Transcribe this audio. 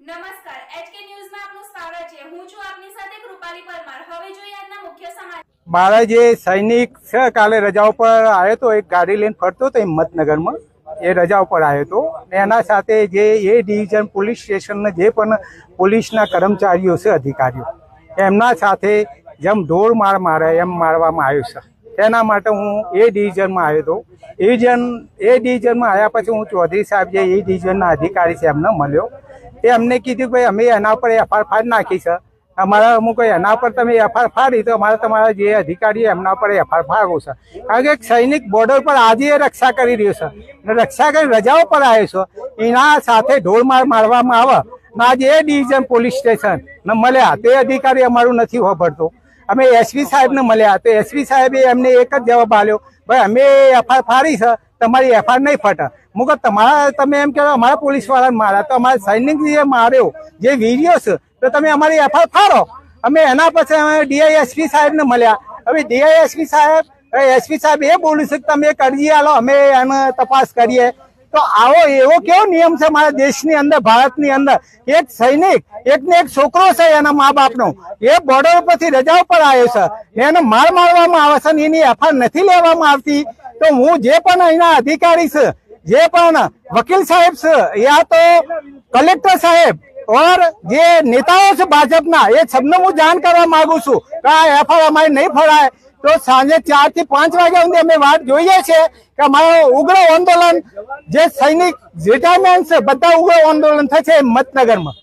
નમસ્કાર એચકે ન્યૂઝમાં આપનું સ્વાગત છે. હું છું આપની સાથે કૃપાલી પરમાર. હવે જોઈએ આજના મુખ્ય સમાચાર. મારા જે સૈનિક છે, કાલે રજા ઉપર આવ્યો તો એક ગાડી લઈને ફરતો હતો હિંમતનગરમાં. એ રજા ઉપર આવ્યો હતો. ને એના સાથે જે એ ડિવિઝન પોલીસ સ્ટેશનના જે પણ પોલીસના કર્મચારીઓ છે, અધિકારીઓ, એમના સાથે જેમ ઢોર માર મારે, એમ મારવામાં આવ્યો છે. તેના માટે હું એ ડિવિઝનમાં આવ્યો હતો. ડિવિઝન એ ડિવિઝનમાં આવ્યા પછી હું ચૌધરી સાહેબ જે એ ડિવિઝનના અધિકારી છે, એમને મળ્યો. તે અમને કીધું ભાઈ, અમે એના ઉપર એફઆર ફાડ નાખી છે. અમારા અમુક એના પર તમે એફઆર ફાડી તો અમારા તમારા જે અધિકારી એમના પર એફઆર ફાડવું છે. કારણ કે સૈનિક બોર્ડર પર આજે એ રક્ષા કરી રહ્યો છે. રક્ષા કરી રજાઓ પર આવ્યો છે. એના સાથે ઢોળમાર મારવામાં આવે. ને આજે એ ડિવિઝન પોલીસ સ્ટેશન મળ્યા. તે અધિકારી અમારું નથી હોભળતો. અમે એસવી સાહેબને મળ્યા તો એસવી સાહેબે એમને એક જ જવાબ આપ્યો, ભાઈ, અમે એફઆર ફાડી છે, તમારી એફઆર નહીં ફટે. મુકો તમારા, તમે એમ કહેવાય, અમારા પોલીસવાળાને માર્યા, તો અમારા સૈનિક જે માર્યો, જે વીડિયો છે, તો તમે અમારી એફઆર ફાડો. અમે એના પછી અમે ડીઆઈએસપી સાહેબને મળ્યા. હવે ડીઆઈએસપી સાહેબ એસપી સાહેબ એ બોલ્યું છે કે, તમે કરજી આલો, અમે એને તપાસ કરીએ. તો આવો એવો કેવો નિયમ છે મારા દેશની અંદર, ભારતની અંદર? એક સૈનિક એક એક છોકરો છે એના મા બાપનો એ બોર્ડર પરથી રજા ઉપર આવ્યો છે. એને માર મારવામાં આવે છે એની એફઆર નથી લેવામાં આવતી. તો હું જે પણ અહીંના અધિકારી છે, જે પણ વકીલ સાહેબ છે, યા તો કલેક્ટર સાહેબ ઓર જે નેતાઓ છે ભાજપના, એ સબને હું જાણ કરવા માંગુ છું કે આ એફઆર અમારી નહીં ફળાય તો સાંજે ચારથી પાંચ વાગ્યા સુધી અમે વાત જોઈએ છે કે અમારો ઉગ્ર આંદોલન, જે સૈનિક રિટાયરમેન્ટ છે, બધા ઉગ્ર આંદોલન થશે હિંમતનગરમાં